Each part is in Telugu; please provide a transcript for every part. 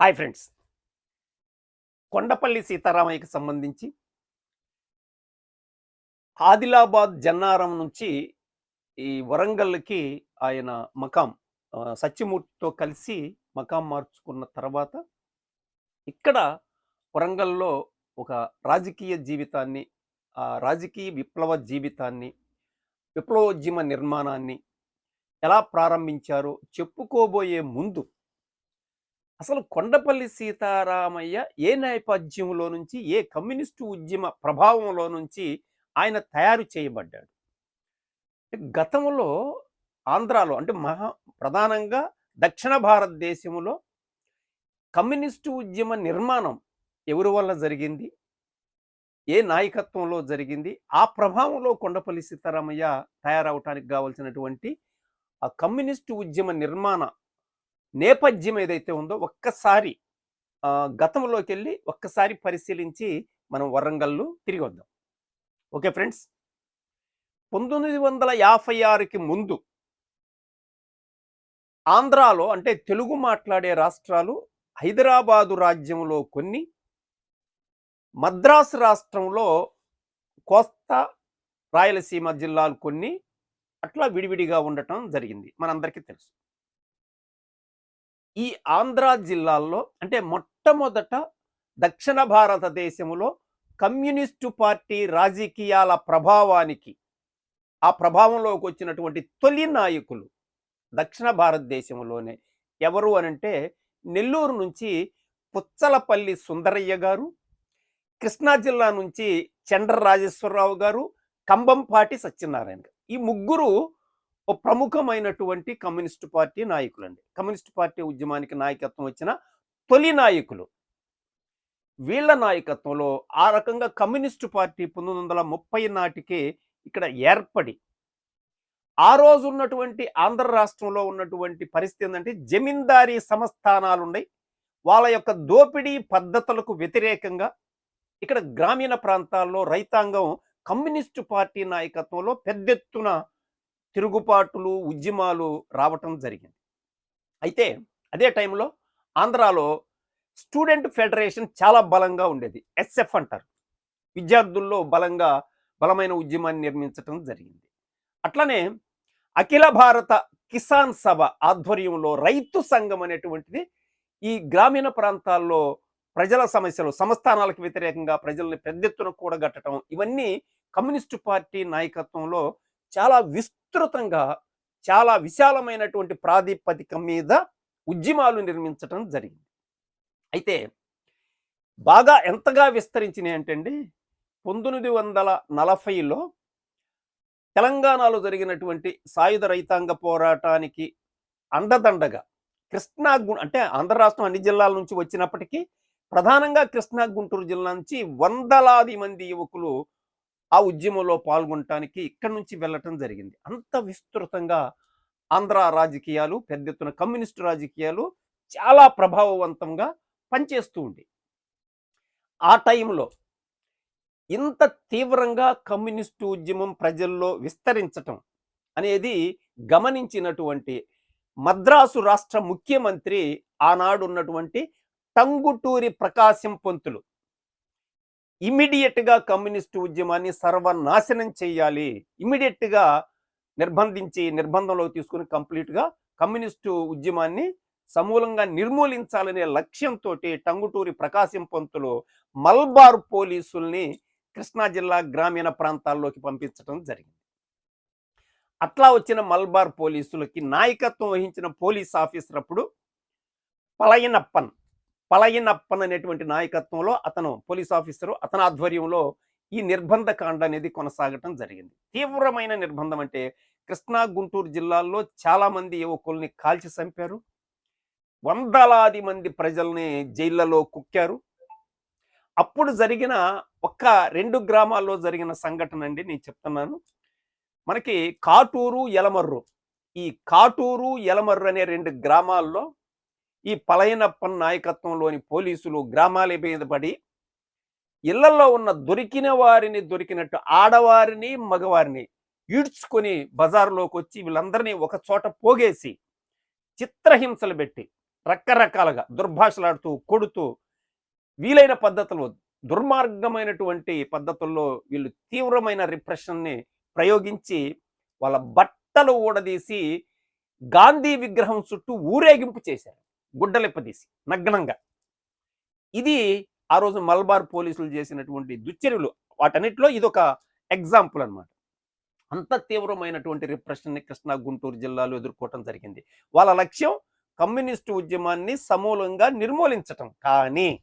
Hi friends. కొండపల్లి సీతారామయ్యకి సంబంధించి ఆదిలాబాద్ జన్నారం నుంచి ఈ వరంగల్కి ఆయన మకాం సత్యమూర్తితో కలిసి మకాం మార్చుకున్న తర్వాత ఇక్కడ వరంగల్లో ఒక రాజకీయ జీవితాన్ని ఆ రాజకీయ విప్లవ జీవితాన్ని విప్లవోద్యమ నిర్మాణాన్ని ఎలా ప్రారంభించారో చెప్పుకోబోయే ముందు అసలు కొండపల్లి సీతారామయ్య ఏ నేపథ్యంలో నుంచి ఏ కమ్యూనిస్టు ఉద్యమ ప్రభావంలో నుంచి ఆయన తయారు చేయబడ్డాడు? గతంలో ఆంధ్రాలో అంటే మహా ప్రధానంగా దక్షిణ భారతదేశంలో కమ్యూనిస్టు ఉద్యమ నిర్మాణం ఎవరి వల్ల జరిగింది? ఏ నాయకత్వంలో జరిగింది? ఆ ప్రభావంలో కొండపల్లి సీతారామయ్య తయారవటానికి కావలసినటువంటి ఆ కమ్యూనిస్టు ఉద్యమ నిర్మాణ నేపథ్యం ఏదైతే ఉందో ఒక్కసారి గతంలోకి వెళ్ళి ఒక్కసారి పరిశీలించి మనం వరంగల్లు తిరిగి వద్దాం. Okay friends? పంతొమ్మిది వందల యాభై ఆరుకి ముందు ఆంధ్రాలో అంటే తెలుగు మాట్లాడే రాష్ట్రాలు హైదరాబాదు రాజ్యంలో కొన్ని మద్రాసు రాష్ట్రంలో కోస్తా రాయలసీమ జిల్లాలు కొన్ని అట్లా విడివిడిగా ఉండటం జరిగింది. మనందరికీ తెలుసు. ఈ ఆంధ్ర జిల్లాల్లో అంటే మొట్టమొదట దక్షిణ భారతదేశంలో కమ్యూనిస్టు పార్టీ రాజకీయాల ప్రభావానికి ఆ ప్రభావంలోకి వచ్చినటువంటి తొలి నాయకులు దక్షిణ భారతదేశంలోనే ఎవరు అనంటే నెల్లూరు నుంచి పుచ్చలపల్లి సుందరయ్య గారు కృష్ణా జిల్లా నుంచి చండ్ర రాజేశ్వరరావు గారు కంబంపాటి సత్యనారాయణ గారు. ఈ ముగ్గురు ఒక ప్రముఖమైనటువంటి కమ్యూనిస్టు పార్టీ నాయకులండి. కమ్యూనిస్టు పార్టీ ఉద్యమానికి నాయకత్వం వచ్చిన తొలి నాయకులు. వీళ్ళ నాయకత్వంలో ఆ రకంగా కమ్యూనిస్టు పార్టీ పంతొమ్మిది వందల ముప్పై నాటికే ఇక్కడ ఏర్పడి ఆ రోజు ఉన్నటువంటి ఆంధ్ర రాష్ట్రంలో ఉన్నటువంటి పరిస్థితి ఏంటంటే జమీందారీ సంస్థానాలు ఉన్నాయి వాళ్ళ యొక్క దోపిడీ పద్ధతులకు వ్యతిరేకంగా ఇక్కడ గ్రామీణ ప్రాంతాల్లో రైతాంగం కమ్యూనిస్టు పార్టీ నాయకత్వంలో పెద్ద ఎత్తున తిరుగుబాటులు ఉద్యమాలు రావటం జరిగింది. అయితే అదే టైంలో ఆంధ్రాలో స్టూడెంట్ ఫెడరేషన్ చాలా బలంగా ఉండేది. ఎస్ఎఫ్ అంటారు. విద్యార్థుల్లో బలంగా బలమైన ఉద్యమాన్ని నిర్మించటం జరిగింది. అట్లనే అఖిల భారత కిసాన్ సభ ఆధ్వర్యంలో రైతు సంఘం అనేటువంటిది ఈ గ్రామీణ ప్రాంతాల్లో ప్రజల సమస్యలు సంస్థానాలకు వ్యతిరేకంగా ప్రజల్ని పెద్ద ఎత్తున కూడగట్టడం ఇవన్నీ కమ్యూనిస్టు పార్టీ నాయకత్వంలో చాలా విస్తృతంగా చాలా విశాలమైనటువంటి ప్రాతిపదిక మీద ఉద్యమాలు నిర్మించటం జరిగింది. అయితే బాగా ఎంతగా విస్తరించినాయి అంటే అండి పంతొమ్మిది వందల నలభైలో తెలంగాణలో జరిగినటువంటి సాయుధ రైతాంగ పోరాటానికి అండదండగా కృష్ణా గు అంటే ఆంధ్ర రాష్ట్రం అన్ని జిల్లాల నుంచి వచ్చినప్పటికీ ప్రధానంగా కృష్ణా గుంటూరు జిల్లా నుంచి వందలాది మంది యువకులు ఆ ఉద్యమంలో పాల్గొనటానికి ఇక్కడి నుంచి వెళ్ళటం జరిగింది. అంత విస్తృతంగా ఆంధ్ర రాజకీయాలు పెద్ద ఎత్తున కమ్యూనిస్టు రాజకీయాలు చాలా ప్రభావవంతంగా పనిచేస్తూ ఉండే. ఆ టైంలో ఇంత తీవ్రంగా కమ్యూనిస్టు ఉద్యమం ప్రజల్లో విస్తరించటం అనేది గమనించినటువంటి మద్రాసు రాష్ట్ర ముఖ్యమంత్రి ఆనాడు ఉన్నటువంటి టంగుటూరి ప్రకాశం పంతులు ఇమీడియట్గా కమ్యూనిస్టు ఉద్యమాన్ని సర్వనాశనం చేయాలి. ఇమీడియట్గా నిర్బంధించి నిర్బంధంలో తీసుకుని కంప్లీట్గా కమ్యూనిస్టు ఉద్యమాన్ని సమూలంగా నిర్మూలించాలనే లక్ష్యంతో టంగుటూరి ప్రకాశం పంతులు మల్బార్ పోలీసుల్ని కృష్ణా జిల్లా గ్రామీణ ప్రాంతాల్లోకి పంపించడం జరిగింది. అట్లా వచ్చిన మల్బార్ పోలీసులకి నాయకత్వం వహించిన పోలీస్ ఆఫీసర్ అప్పుడు పలయనప్పన్ పలయనప్పన్ అనేటువంటి నాయకత్వంలో అతను పోలీస్ ఆఫీసరు అతని ఆధ్వర్యంలో ఈ నిర్బంధ కాండ అనేది కొనసాగటం జరిగింది. తీవ్రమైన నిర్బంధం అంటే కృష్ణా గుంటూరు జిల్లాల్లో చాలామంది యువకుల్ని కాల్చి చంపారు. వందలాది మంది ప్రజల్ని జైళ్ళలో కుక్కారు. అప్పుడు జరిగిన ఒక్క రెండు గ్రామాల్లో జరిగిన సంఘటన అండి నేను చెప్తున్నాను. మనకి కాటూరు ఎలమర్రు ఈ కాటూరు ఎలమర్రు అనే రెండు గ్రామాల్లో ఈ పలయనప్పన్ నాయకత్వంలోని పోలీసులు గ్రామాల మీద పడి ఇళ్ళలో ఉన్న దొరికిన వారిని దొరికినట్టు ఆడవారిని మగవారిని ఈడ్చుకొని బజారులోకి వచ్చి వీళ్ళందరినీ ఒక చోట పోగేసి చిత్రహింసలు పెట్టి రకరకాలుగా దుర్భాషలాడుతూ కొడుతూ వీలైన పద్ధతులు దుర్మార్గమైనటువంటి పద్ధతుల్లో వీళ్ళు తీవ్రమైన రిప్రెషన్ని ప్రయోగించి వాళ్ళ బట్టలు ఊడదీసి గాంధీ విగ్రహం చుట్టూ ఊరేగింపు చేశారు. గుడ్డలిప్పదీసి నగ్నంగా. ఇది ఆ రోజు మల్బార్ పోలీసులు చేసినటువంటి దుశ్చర్యలు. వాటన్నిటిలో ఇదొక ఎగ్జాంపుల్ అన్నమాట. అంత తీవ్రమైనటువంటి రిప్రెషన్ని కృష్ణా గుంటూరు జిల్లాలో ఎదుర్కోవటం జరిగింది. వాళ్ళ లక్ష్యం కమ్యూనిస్టు ఉద్యమాన్ని సమూలంగా నిర్మూలించటం. కానీ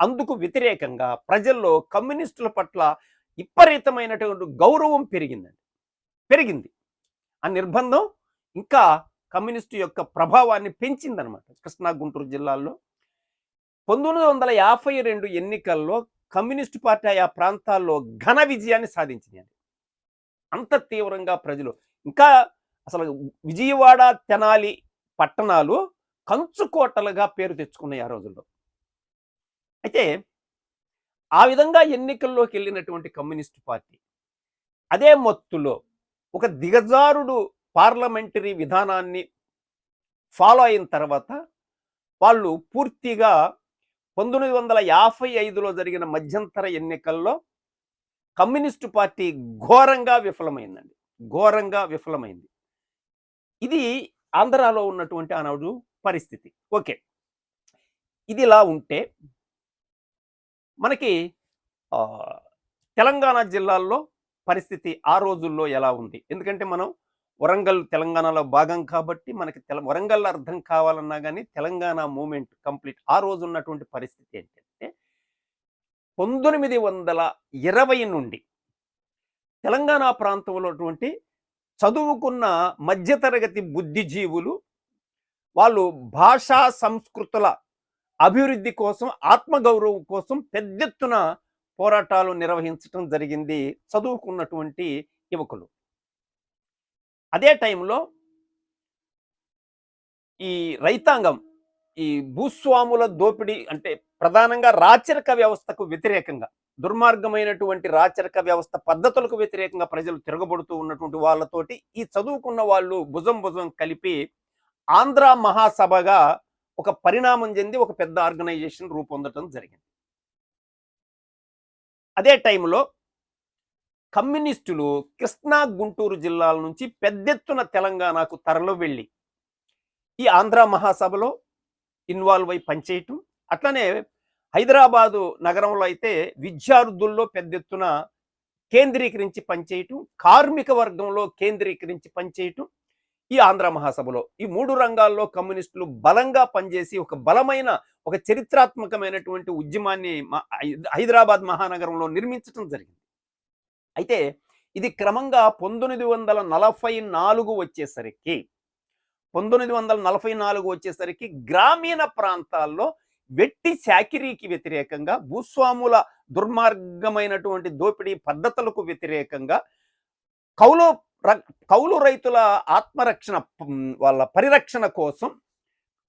అందుకు వ్యతిరేకంగా ప్రజల్లో కమ్యూనిస్టుల పట్ల విపరీతమైనటువంటి గౌరవం పెరిగిందండి. పెరిగింది. ఆ నిర్బంధం ఇంకా కమ్యూనిస్టు యొక్క ప్రభావాన్ని పెంచిందనమాట కృష్ణా గుంటూరు జిల్లాల్లో పంతొమ్మిది వందల యాభై రెండు ఎన్నికల్లో కమ్యూనిస్టు పార్టీ ఆయా ప్రాంతాల్లో ఘన విజయాన్ని సాధించింది అంత తీవ్రంగా ప్రజలు ఇంకా అసలు విజయవాడ తెనాలి పట్టణాలు కంచుకోటలుగా పేరు తెచ్చుకున్నాయి ఆ రోజుల్లో. అయితే ఆ విధంగా ఎన్నికల్లోకి వెళ్ళినటువంటి కమ్యూనిస్టు పార్టీ అదే మొత్తులో ఒక దిగజారుడు పార్లమెంటరీ విధానాన్ని ఫాలో అయిన తర్వాత వాళ్ళు పూర్తిగా పంతొమ్మిది వందల యాభై ఐదులో జరిగిన మధ్యంతర ఎన్నికల్లో కమ్యూనిస్టు పార్టీ ఘోరంగా విఫలమైందండి. ఘోరంగా విఫలమైంది. ఇది ఆంధ్రాలో ఉన్నటువంటి ఆనాడు పరిస్థితి. ఓకే. ఇది ఇలా ఉంటే మనకి తెలంగాణ జిల్లాల్లో పరిస్థితి ఆ రోజుల్లో ఎలా ఉంది? ఎందుకంటే మనం వరంగల్ తెలంగాణలో భాగం కాబట్టి మనకి తెల వరంగల్ అర్థం కావాలన్నా కానీ తెలంగాణ మూమెంట్ కంప్లీట్ ఆ రోజు ఉన్నటువంటి పరిస్థితి ఏంటంటే పంతొమ్మిది వందల ఇరవై నుండి తెలంగాణ ప్రాంతంలో ఉన్నటువంటి చదువుకున్న మధ్యతరగతి బుద్ధిజీవులు వాళ్ళు భాషా సంస్కృతుల అభివృద్ధి కోసం ఆత్మగౌరవం కోసం పెద్ద ఎత్తున పోరాటాలు నిర్వహించడం జరిగింది చదువుకున్నటువంటి యువకులు. అదే టైంలో ఈ రైతాంగం ఈ భూస్వాముల దోపిడీ అంటే ప్రధానంగా రాచరిక వ్యవస్థకు వ్యతిరేకంగా దుర్మార్గమైనటువంటి రాచరిక వ్యవస్థ పద్ధతులకు వ్యతిరేకంగా ప్రజలు తిరగబడుతూ ఉన్నటువంటి వాళ్ళతోటి ఈ చదువుకున్న వాళ్ళు భుజం భుజం కలిపి ఆంధ్ర మహాసభగా ఒక పరిణామం చెంది ఒక పెద్ద ఆర్గనైజేషన్ రూపొందటం జరిగింది. అదే టైంలో కమ్యూనిస్టులు కృష్ణా గుంటూరు జిల్లాల నుంచి పెద్దెత్తున తెలంగాణకు తరలి వెళ్ళి ఈ ఆంధ్ర మహాసభలో ఇన్వాల్వ్ అయి పనిచేయటం అట్లనే హైదరాబాదు నగరంలో అయితే విద్యార్థుల్లో పెద్ద ఎత్తున కేంద్రీకరించి పనిచేయటం కార్మిక వర్గంలో కేంద్రీకరించి పనిచేయటం ఈ ఆంధ్ర మహాసభలో. ఈ మూడు రంగాల్లో కమ్యూనిస్టులు బలంగా పనిచేసి ఒక బలమైన ఒక చరిత్రాత్మకమైనటువంటి ఉద్యమాన్ని హై- హైదరాబాద్ మహానగరంలో నిర్మించడం జరిగింది. అయితే ఇది క్రమంగా పంతొమ్మిది వందల నలభై నాలుగు వచ్చేసరికి పంతొమ్మిది వందల నలభై నాలుగు వచ్చేసరికి గ్రామీణ ప్రాంతాల్లో వెట్టి చాకిరీకి వ్యతిరేకంగా భూస్వాముల దుర్మార్గమైనటువంటి దోపిడీ పద్ధతులకు వ్యతిరేకంగా కౌలు ర- కౌలు రైతుల ఆత్మరక్షణ వాళ్ళ పరిరక్షణ కోసం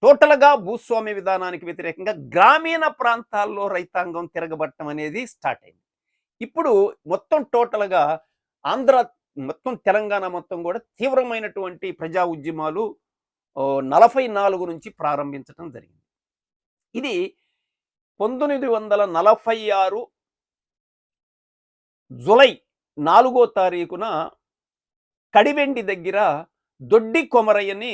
టోటల్గా భూస్వామ్య విధానానికి వ్యతిరేకంగా గ్రామీణ ప్రాంతాల్లో రైతాంగం తిరగబట్టడం అనేది స్టార్ట్ అయింది. ఇప్పుడు మొత్తం టోటల్గా ఆంధ్ర మొత్తం తెలంగాణ మొత్తం కూడా తీవ్రమైనటువంటి ప్రజా ఉద్యమాలు నలభై నాలుగు నుంచి ప్రారంభించడం జరిగింది. ఇది పంతొమ్మిది వందల నలభై ఆరు జులై నాలుగో తారీఖున కడివెండి దగ్గర దొడ్డి కొమరయ్యని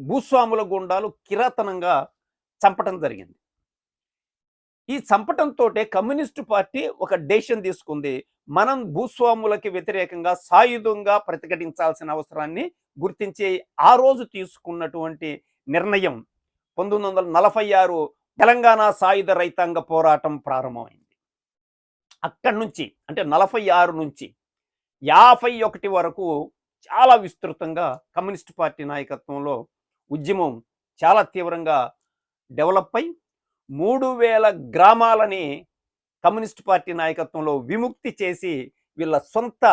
భూస్వాముల గుండాలు కిరాతనంగా చంపటం జరిగింది. ఈ చంపటంతో కమ్యూనిస్టు పార్టీ ఒక డెసిషన్ తీసుకుంది. మనం భూస్వాములకి వ్యతిరేకంగా సాయుధంగా ప్రతిఘటించాల్సిన అవసరాన్ని గుర్తించే ఆ రోజు తీసుకున్నటువంటి నిర్ణయం. పంతొమ్మిది వందల నలభై ఆరు తెలంగాణ సాయుధ రైతాంగ పోరాటం ప్రారంభమైంది. అక్కడి నుంచి అంటే నలభై ఆరు నుంచి యాభై ఒకటి వరకు చాలా విస్తృతంగా కమ్యూనిస్ట్ పార్టీ నాయకత్వంలో ఉద్యమం చాలా తీవ్రంగా డెవలప్ అయి మూడు వేల గ్రామాలని కమ్యూనిస్ట్ పార్టీ నాయకత్వంలో విముక్తి చేసి వీళ్ళ సొంత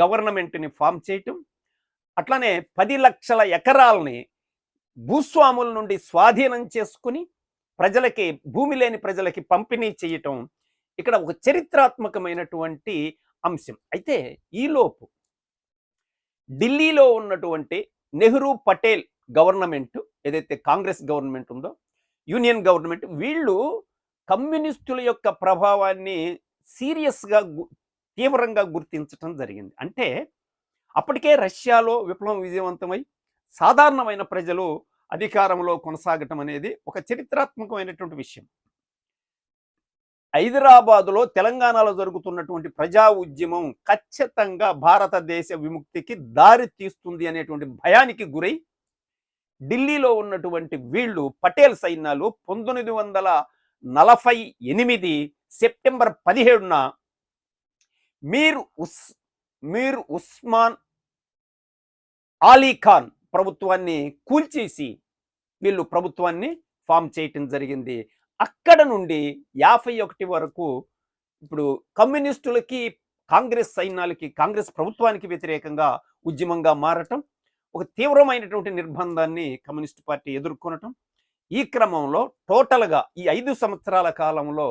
గవర్నమెంట్ని ఫామ్ చేయటం అట్లనే పది లక్షల ఎకరాలని భూస్వాముల నుండి స్వాధీనం చేసుకుని ప్రజలకి భూమి లేని ప్రజలకి పంపిణీ చేయటం ఇక్కడ ఒక చరిత్రాత్మకమైనటువంటి అంశం. అయితే ఈలోపు ఢిల్లీలో ఉన్నటువంటి నెహ్రూ పటేల్ గవర్నమెంట్ ఏదైతే కాంగ్రెస్ గవర్నమెంట్ ఉందో యూనియన్ గవర్నమెంట్ వీళ్ళు కమ్యూనిస్టుల యొక్క ప్రభావాన్ని సీరియస్గా తీవ్రంగా గుర్తించటం జరిగింది. అంటే అప్పటికే రష్యాలో విప్లవం విజయవంతమై సాధారణమైన ప్రజలు అధికారంలో కొనసాగటం అనేది ఒక చరిత్రాత్మకమైనటువంటి విషయం. హైదరాబాదులో తెలంగాణలో జరుగుతున్నటువంటి ప్రజా ఉద్యమం ఖచ్చితంగా భారతదేశ విముక్తికి దారి తీస్తుంది అనేటువంటి భయానికి గురై ఢిల్లీలో ఉన్నటువంటి వీళ్ళు పటేల్ సైన్యాలు పంతొమ్మిది వందల నలభై ఎనిమిది సెప్టెంబర్ పదిహేడున మీర్ ఉస్ మీర్ ఉస్మాన్ ఆలీ ఖాన్ ప్రభుత్వాన్ని కూల్చేసి వీళ్ళు ప్రభుత్వాన్ని ఫామ్ చేయటం జరిగింది. అక్కడ నుండి యాభై ఒకటి వరకు ఇప్పుడు కమ్యూనిస్టులకి కాంగ్రెస్ సైన్యాలకి కాంగ్రెస్ ప్రభుత్వానికి వ్యతిరేకంగా ఉద్యమంగా మారటం ఒక తీవ్రమైనటువంటి నిర్బంధాన్ని కమ్యూనిస్ట్ పార్టీ ఎదుర్కొనటం ఈ క్రమంలో టోటల్గా ఈ ఐదు సంవత్సరాల కాలంలో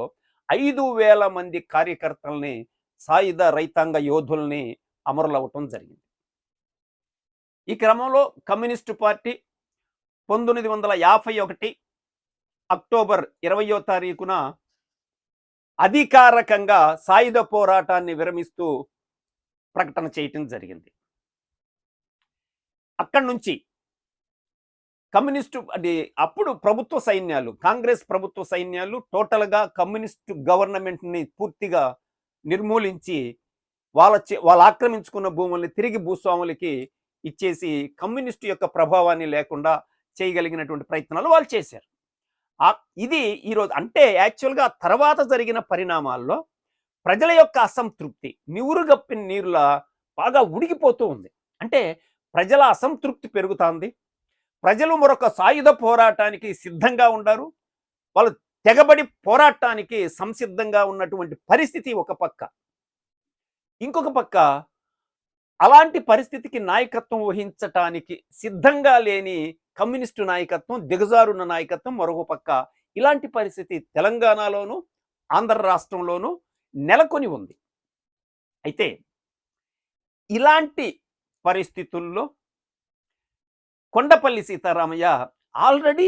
ఐదు వేల మంది కార్యకర్తల్ని సాయుధ రైతాంగ యోధుల్ని అమరులవటం జరిగింది. ఈ క్రమంలో కమ్యూనిస్టు పార్టీ పంతొమ్మిది వందల యాభై ఒకటి అక్టోబర్ ఇరవయో తారీఖున అధికారకంగా సాయుధ పోరాటాన్ని విరమిస్తూ ప్రకటన చేయటం జరిగింది. అక్కడి నుంచి కమ్యూనిస్టు అది అప్పుడు ప్రభుత్వ సైన్యాలు కాంగ్రెస్ ప్రభుత్వ సైన్యాలు టోటల్గా కమ్యూనిస్టు గవర్నమెంట్ని పూర్తిగా నిర్మూలించి వాళ్ళ వాళ్ళు ఆక్రమించుకున్న భూముల్ని తిరిగి భూస్వాములకి ఇచ్చేసి కమ్యూనిస్టు యొక్క ప్రభావాన్ని లేకుండా చేయగలిగినటువంటి ప్రయత్నాలు వాళ్ళు చేశారు. ఇది ఈరోజు అంటే యాక్చువల్గా తర్వాత జరిగిన పరిణామాల్లో ప్రజల యొక్క అసంతృప్తి నివురుగప్పిన నీరులా బాగా ఉడికిపోతూ ఉంది. అంటే ప్రజల అసంతృప్తి పెరుగుతోంది. ప్రజలు మరొక సాయుధ పోరాటానికి సిద్ధంగా ఉండారు. వాళ్ళు తెగబడి పోరాటానికి సంసిద్ధంగా ఉన్నటువంటి పరిస్థితి ఒక పక్క. ఇంకొక పక్క అలాంటి పరిస్థితికి నాయకత్వం వహించటానికి సిద్ధంగా లేని కమ్యూనిస్టు నాయకత్వం దిగజారున్న నాయకత్వం మరొక పక్క. ఇలాంటి పరిస్థితి తెలంగాణలోను ఆంధ్ర రాష్ట్రంలోనూ నెలకొని ఉంది. అయితే ఇలాంటి పరిస్థితుల్లో కొండపల్లి సీతారామయ్య ఆల్రెడీ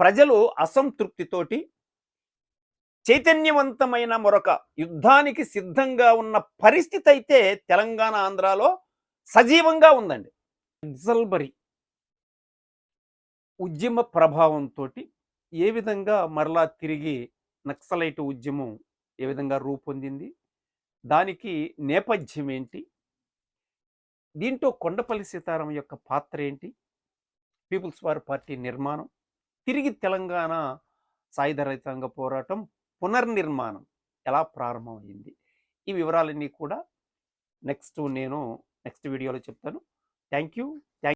ప్రజలు అసంతృప్తితోటి చైతన్యవంతమైన మరొక యుద్ధానికి సిద్ధంగా ఉన్న పరిస్థితి అయితే తెలంగాణ ఆంధ్రాలో సజీవంగా ఉందండి. జల్బరి ఉద్యమ ప్రభావంతో ఏ విధంగా మరలా తిరిగి నక్సలైట్ ఉద్యమం ఏ విధంగా రూపొందింది? దానికి నేపథ్యం ఏంటి? దీంట్లో కొండపల్లి సీతారాం యొక్క పాత్ర ఏంటి? పీపుల్స్ వార్ పార్టీ నిర్మాణం తిరిగి తెలంగాణ సాయుధ రైతాంగ పోరాటం పునర్నిర్మాణం ఎలా ప్రారంభమైంది ఈ వివరాలన్నీ కూడా నెక్స్ట్ నేను నెక్స్ట్ వీడియోలో చెప్తాను. Thank you